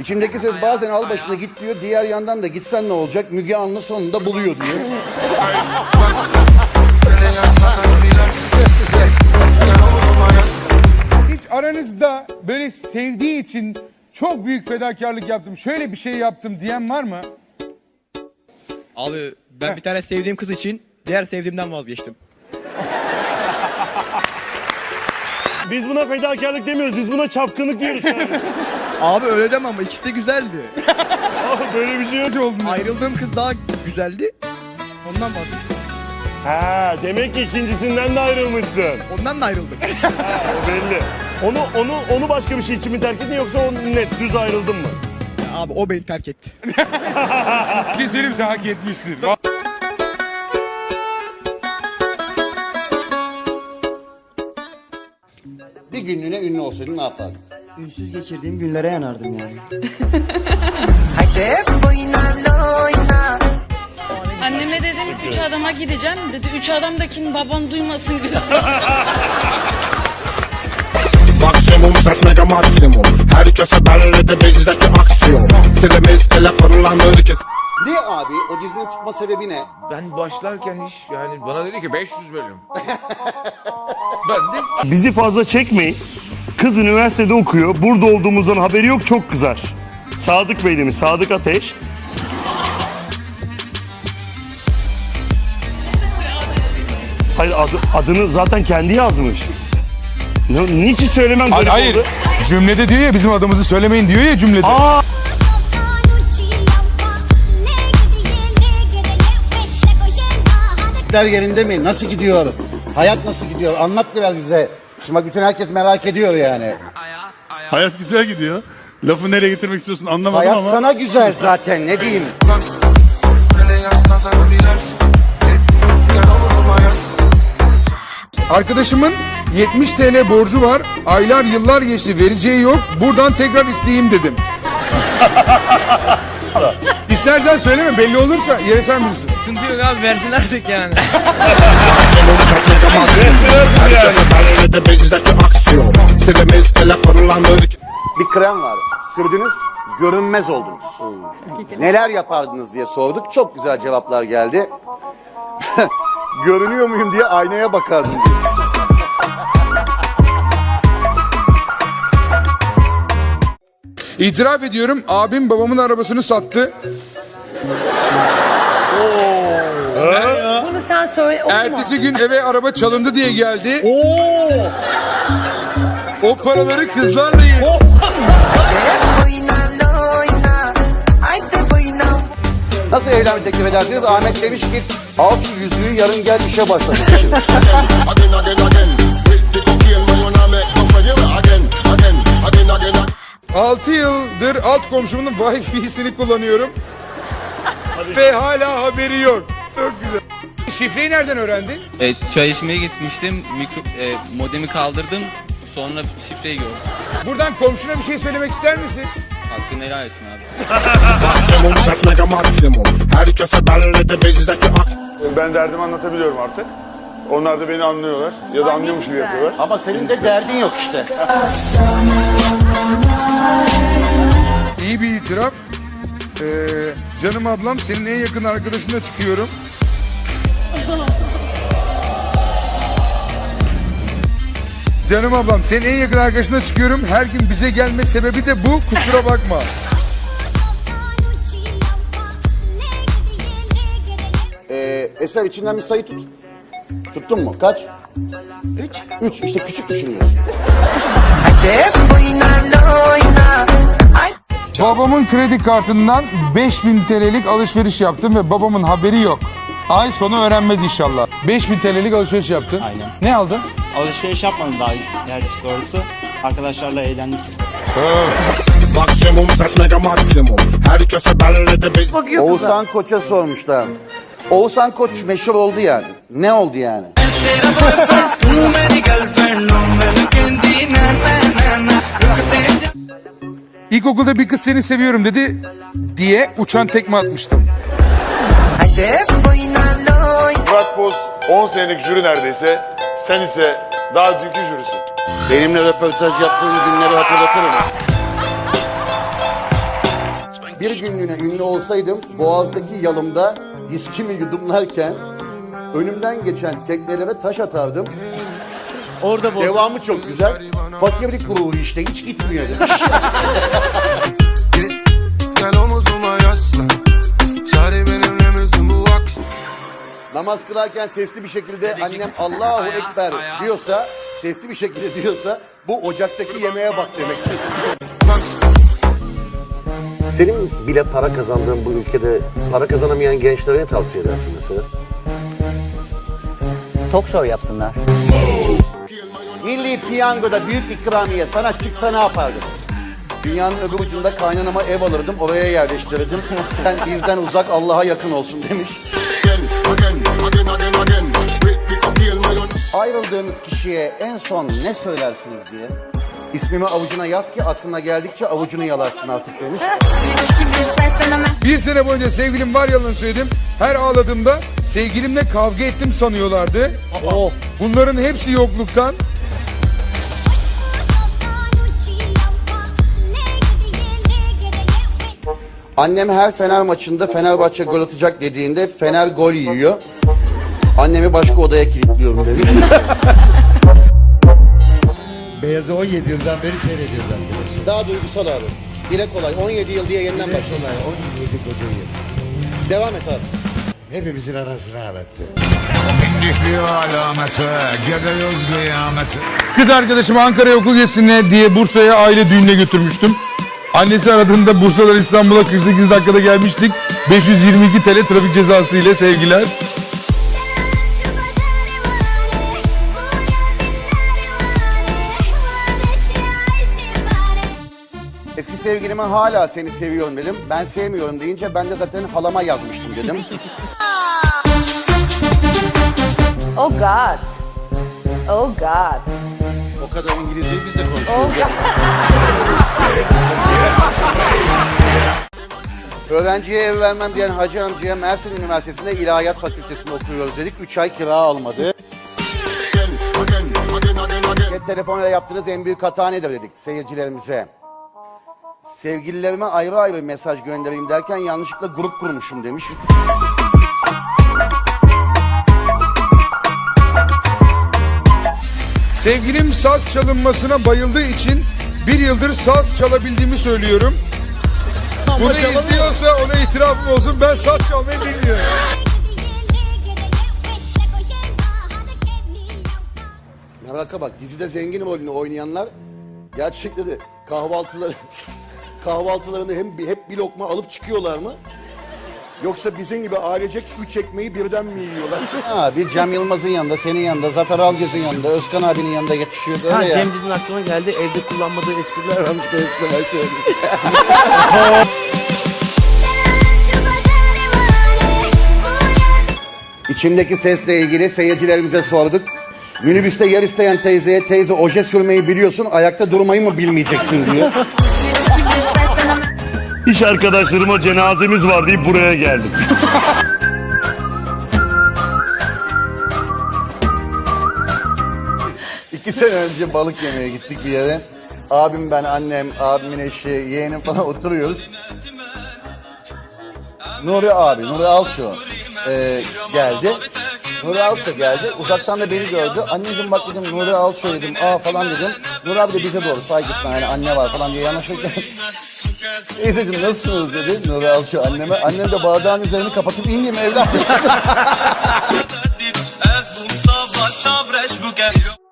İçimdeki ses bazen al başına git diyor. Diğer yandan da gitsen ne olacak? Müge Anlı sonunda buluyor diyor. Hiç aranızda böyle sevdiği için çok büyük fedakarlık yaptım, şöyle bir şey yaptım diyen var mı? Abi ben bir tane sevdiğim kız için diğer sevdiğimden vazgeçtim. Biz buna fedakarlık demiyoruz. Biz buna çapkınlık diyoruz. Yani. Abi öyle deme ama ikisi de güzeldi. Abi Böyle bir şey yok. Hiç oldu? Ayrıldığım kız daha güzeldi. Ondan vazgeçtim. Ha, demek ki ikincisinden de ayrılmışsın. Ondan da ayrıldım. O belli. Onu onu onu başka bir şey için mi terk ettin yoksa o net düz ayrıldın mı? Abi o beni terk etti. Bir şey söyleyeyim sen hak etmişsin. Bir günlüğüne ünlü olsaydın ne yapardın? Ünsüz geçirdiğim günlere yanardım yani. Anneme dedim üç adama gideceğim. Dedi üç adamdakini baban duymasın gözüm. Maksimum ses mega maksimum Herkese belli de bizdeki aksiyon Silimiz ele fırlanır ki Niye abi? O dizinin tutma sebebi ne? Ben başlarken hiç yani bana dedi ki 500 bölüm. ben de Bizi fazla çekmeyin. Kız üniversitede okuyor. Burada olduğumuzdan haberi yok. Çok kızar. Sadık Bey demiş. Sadık Ateş. Hayır adı- adını zaten kendi yazmış. Ne, niçin söylemem Hayır, garip hayır. oldu? Cümlede diyor ya bizim adımızı söylemeyin diyor ya cümlede. Aa, İşler yerinde mi? Nasıl gidiyor? Hayat nasıl gidiyor? Anlat biraz bize. Şimdi bak bütün herkes merak ediyor yani. Hayat güzel gidiyor. Lafı nereye getirmek istiyorsun anlamadım Hayat ama. sana güzel zaten ne diyeyim. Arkadaşımın 70 TL borcu var. Aylar yıllar geçti vereceği yok. Buradan tekrar isteyeyim dedim. İstersen söyleme belli olursa yere sen bilirsin. Sıkıntı yok abi versin artık yani. Bir krem var. Sürdünüz, görünmez oldunuz. Neler yapardınız diye sorduk. Çok güzel cevaplar geldi. Görünüyor muyum diye aynaya bakardım diyor. İtiraf ediyorum abim babamın arabasını sattı. Bunu sen söyle. olur mu? Ertesi gün eve araba çalındı diye geldi. O paraları kızlarla yedi. Nasıl evlenme teklif edersiniz? Ahmet demiş ki al şu yüzüğü yarın gel işe başla. Again, again, again With the cocaine, man, you know make no friend You again, again, again, again, again 6 yıldır alt komşumun Wi-Fi'sini kullanıyorum. Ve hala haberi yok. Çok güzel. Şifreyi nereden öğrendin? E, çay içmeye gitmiştim. Mikro, e, modemi kaldırdım. Sonra şifreyi gördüm. Buradan komşuna bir şey söylemek ister misin? Hakkını helal etsin abi. Maksimum mega maksimum Herkese belli de bizdeki Ben derdimi anlatabiliyorum artık. Onlar da beni anlıyorlar ya da anlıyormuş gibi yapıyorlar. Ama senin de derdin yok işte. İyi bir itiraf. Ee, canım ablam senin en yakın arkadaşınla çıkıyorum. Canım ablam senin en yakın arkadaşına çıkıyorum. Her gün bize gelme sebebi de bu. Kusura bakma. Ee, Eser içinden bir sayı tut. Tuttun mu? Kaç? Üç. Üç. İşte küçük düşünüyorsun. Babamın kredi kartından 5000 TL'lik alışveriş yaptım ve babamın haberi yok. Ay sonu öğrenmez inşallah. 5000 TL'lik alışveriş yaptın. Aynen. Ne aldın? Alışveriş yapmadım daha gerçi doğrusu. Arkadaşlarla eğlendik. Maksimum ses mega maksimum Herkese belli de biz Oğuzhan Koç'a sormuşlar. Oğuzhan Koç meşhur oldu yani. Ne oldu yani? İlkokulda bir kız seni seviyorum dedi diye uçan tekme atmıştım. Murat Boz 10 senelik jüri neredeyse. Sen ise daha dünkü jürisin. Benimle röportaj yaptığın günleri hatırlatırım. bir günlüğüne ünlü olsaydım Boğaz'daki yalımda viskimi yudumlarken önümden geçen teknelere taş atardım. Orada bu. Devamı çok güzel. Fakirlik ruhu işte hiç gitmiyor demiş. Gel omuzuma yaslan Sari benimle misin bu akşam Namaz kılarken sesli bir şekilde annem Allahu Ekber diyorsa, sesli bir şekilde diyorsa bu ocaktaki yemeğe bak demektir. Senin bile para kazandığın bu ülkede para kazanamayan gençlere ne tavsiye edersin mesela? Talk show yapsınlar. Milli piyangoda büyük ikramiye sana çıksa ne yapardın? Dünyanın öbür ucunda kaynanama ev alırdım, oraya yerleştirirdim. Ben bizden uzak Allah'a yakın olsun demiş. Ayrıldığınız kişiye en son ne söylersiniz diye. İsmimi avucuna yaz ki aklına geldikçe avucunu yalarsın artık demiş. Bir sene boyunca sevgilim var yalan söyledim. Her ağladığımda sevgilimle kavga ettim sanıyorlardı. Bunların hepsi yokluktan. Annem her Fener maçında Fenerbahçe gol atacak dediğinde Fener gol yiyor. Annemi başka odaya kilitliyorum demiş. Beyazı 17 yıldan beri seyrediyoruz arkadaşlar. Daha duygusal abi. Dile kolay. 17 yıl diye yeniden başla. kolay 17 koca yıl. Devam et abi. Hepimizin arasını ağlattı. Kız arkadaşımı Ankara'ya okul gezisine diye Bursa'ya aile düğününe götürmüştüm. Annesi aradığında Bursa'dan İstanbul'a 48 dakikada gelmiştik. 522 TL trafik cezası ile sevgiler. Eski sevgilime hala seni seviyorum dedim. Ben sevmiyorum deyince ben de zaten halama yazmıştım dedim. Oh God. Oh God. Kadar İngilizceyi biz de konuşuyoruz. Oh. Öğrenciye ev vermem diyen hacı amcaya Mersin Üniversitesi'nde İlahiyat Fakültesi'nde okuyoruz dedik. 3 ay kira almadı. Cep telefonuyla yaptığınız en büyük hata nedir dedik seyircilerimize. Sevgililerime ayrı ayrı mesaj göndereyim derken yanlışlıkla grup kurmuşum demiş. Sevgilim saz çalınmasına bayıldığı için bir yıldır saz çalabildiğimi söylüyorum. Bunu izliyorsa ona itirafım olsun ben saz çalmayı bilmiyorum. Meraka bak dizide zengin rolünü oynayanlar gerçekten de kahvaltıları kahvaltılarını hem hep bir lokma alıp çıkıyorlar mı? Yoksa bizim gibi ailecek üç ekmeği birden mi yiyorlar? Abi Cem Yılmaz'ın yanında, senin yanında, Zafer Algöz'ün yanında, Özkan abinin yanında yetişiyor. Öyle Ha, ya. Cem dedin aklıma geldi. Evde kullanmadığı espriler varmış. Ben size söyleyeyim. İçimdeki sesle ilgili seyircilerimize sorduk. Minibüste yer isteyen teyzeye teyze oje sürmeyi biliyorsun ayakta durmayı mı bilmeyeceksin diyor. İş arkadaşlarıma cenazemiz var deyip buraya geldim. İki sene önce balık yemeye gittik bir yere. Abim ben, annem, abimin eşi, yeğenim falan oturuyoruz. Nuri abi, Nuri Alço e, geldi. Nuri Alço geldi. Uzaktan da beni gördü. Anneciğim bak dedim Nuri Alço dedim. Aa falan dedim. Nuri abi de bize doğru saygısına yani anne var falan diye yanaşırken. Teyzeciğim nasılsınız dedi Nuri Alço anneme. Annem de bardağın üzerini kapatıp ineyim evladım.